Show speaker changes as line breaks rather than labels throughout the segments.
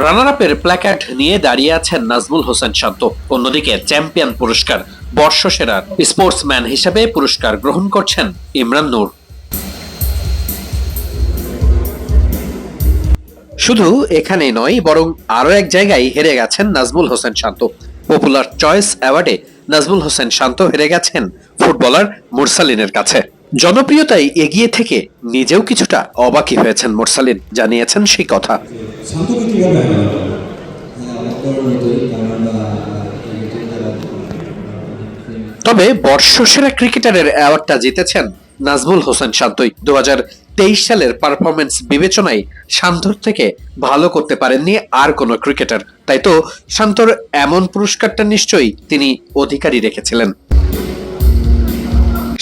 রানার আপের প্ল্যাকার্ড নিয়ে দাঁড়িয়ে আছেন নাজমুল হোসেন শান্ত। অন্যদিকে চ্যাম্পিয়ন পুরস্কার বর্ষসেরার স্পোর্টসম্যান হিসেবে পুরস্কার গ্রহণ করছেন ইমরান নূর। শুধু এখানে নয়, বরং আরও এক জায়গায় হেরে গেছেন নাজমুল হোসেন শান্ত। পপুলার চয়েস অ্যাওয়ার্ডে নাজমুল হোসেন শান্ত হেরে গেছেন ফুটবলার মুরসালিনের কাছে। জনপ্রিয়তায় এগিয়ে থেকে নিজেও কিছুটা অবাকি হয়েছেন মুরসালিন, জানিয়েছেন সেই কথা।
শান্তকে কীভাবে?
হ্যাঁ খেলা
তবে বর্ষসেরা ক্রিকেটারের অ্যাওয়ার্ডটা জিতেছেন নাজমুল হোসেন শান্তই। দু হাজার তেইশ সালের পারফরমেন্স বিবেচনায় শান্তর থেকে ভালো করতে পারেননি আর কোনো ক্রিকেটার। তাই তো শান্তর এমন পুরস্কারটা নিশ্চয়ই তিনি অধিকারী রেখেছিলেন।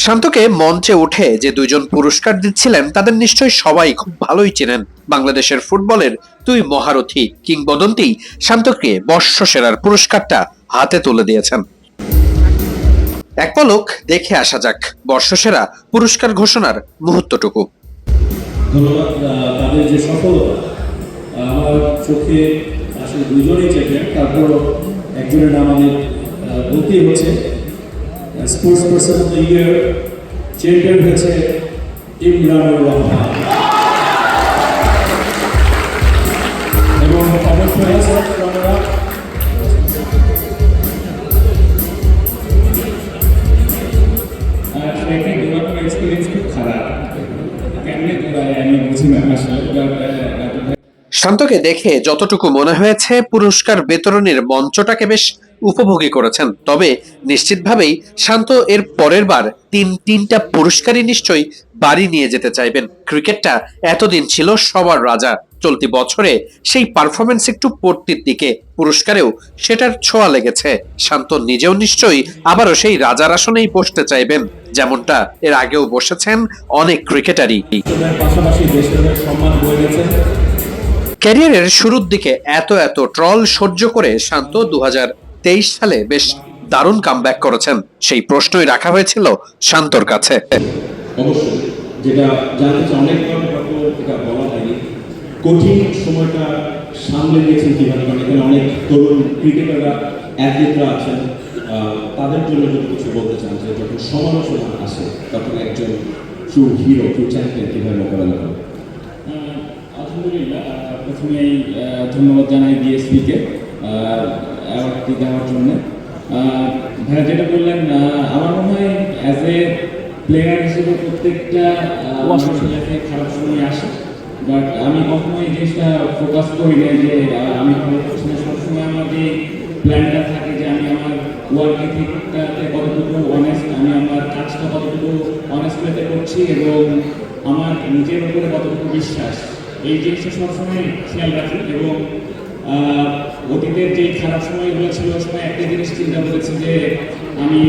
শান্তকে মঞ্চে উঠে যে দুইজন পুরস্কার দিচ্ছিলেন, তাদের নিশ্চয়ই সবাই খুব ভালোই চেনেন। বাংলাদেশের ফুটবলের দুই মহারথী কিংবদন্তি শান্তকে বর্ষসেরার পুরস্কারটা হাতে তুলে দিয়েছেন। এক পলক দেখে আসা যাক, বর্ষসেরা পুরস্কার ঘোষণার মুহূর্তটুকু।
ধন্যবাদ তাদের যে সফলতা আমার চোখে আসলে দুজনেই চ্যাম্পিয়ন তারপর একজনের নাম আমি হচ্ছে। Sports person of the year champion হয়েছে ইমরানুর রহমান। এবং অবশ্যই আমরা এক্সপিরিয়েন্স খুব খারাপ। কেমনে দৌড়ায় আমি বুঝি না আসলে uh,
শান্তকে দেখে যতটুকু মনে হয়েছে, পুরস্কার বিতরণের মঞ্চটাকে বেশ উপভোগী করেছেন। তবে নিশ্চিতভাবেই শান্ত এর পরের বার তিন, তিনটা পুরস্কারই নিশ্চয়ই বাড়ি নিয়ে যেতে চাইবেন। ক্রিকেটটা এতদিন ছিল সবার রাজা। চলতি বছরে সেই পারফরমেন্স একটু পড়তির দিকে পুরস্কারেও সেটার ছোঁয়া লেগেছে। শান্ত নিজেও নিশ্চয়ই আবারও সেই রাজার আসনেই বসতে চাইবেন। যেমনটা এর আগেও বসেছেন অনেক ক্রিকেটারই।
পাশাপাশি দেশের সম্মান বয়ে
ক্যারিয়ারের শুরুর দিকে এত এত ট্রল সহ্য করে শান্ত দুহাজার তেইশ সালে বেশ দারুণ কামব্যাক করেছেন। সেই প্রশ্নই রাখা হয়েছিল শান্তর কাছে।
অবশ্যই যেটা জানতে চাই এটা বলা হয়নি। কঠিন সময়টা সামলে নিয়েছেন কীভাবে? কারণ এখানে অনেক তরুণ ক্রিকেটাররা অ্যাথলিটরা আছেন। তাদের জন্য যদি কিছু বলতে চান যে যখন সমালোচনা আসে তখন একজন ট্রু হিরো ট্রু চ্যাম্পিয়ন কীভাবে মোকাবেলা করে
আলহামদুলিল্লাহ প্রথমেই আহ, ধন্যবাদ জানাই বিএসপিকে অ্যাওয়ার্ডটি দেওয়ার জন্য। আহ, ভাইয়া যেটা বললেন আমার মনে হয় অ্যাজ এ প্লেয়ার হিসেবে প্রত্যেকটা খারাপ সময় আসে। বাট আমি এই জিনিসটা ফোকাস করি না যে আমি সবসময় আমার যে প্ল্যানটা থাকে যে আমি আমার ওয়ার্ক এথিকটাতে কতটুকু অনেস্ট আমি আমার কাজটা কতটুকু অনেস্ট করছি এবং আমার নিজের উপরে কতটুকু বিশ্বাস। এই জিনিসটা সবসময় খেয়াল রাখি এবং অতীতের যে খারাপ সময়গুলো ছিল ওই সময় একটা জিনিস চিন্তা করেছি যে আমি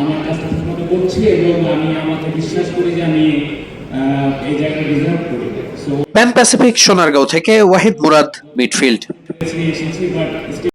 আমার কাজটা ঠিকমতো করছি এবং আমি আমাকে বিশ্বাস করি যে আমি এই জায়গাটা ডিজার্ভ করি।
প্যান প্যাসিফিক সোনারগাঁও থেকে ওয়াহিদ মুরাদ মিডফিল্ড।
এসেছি বাট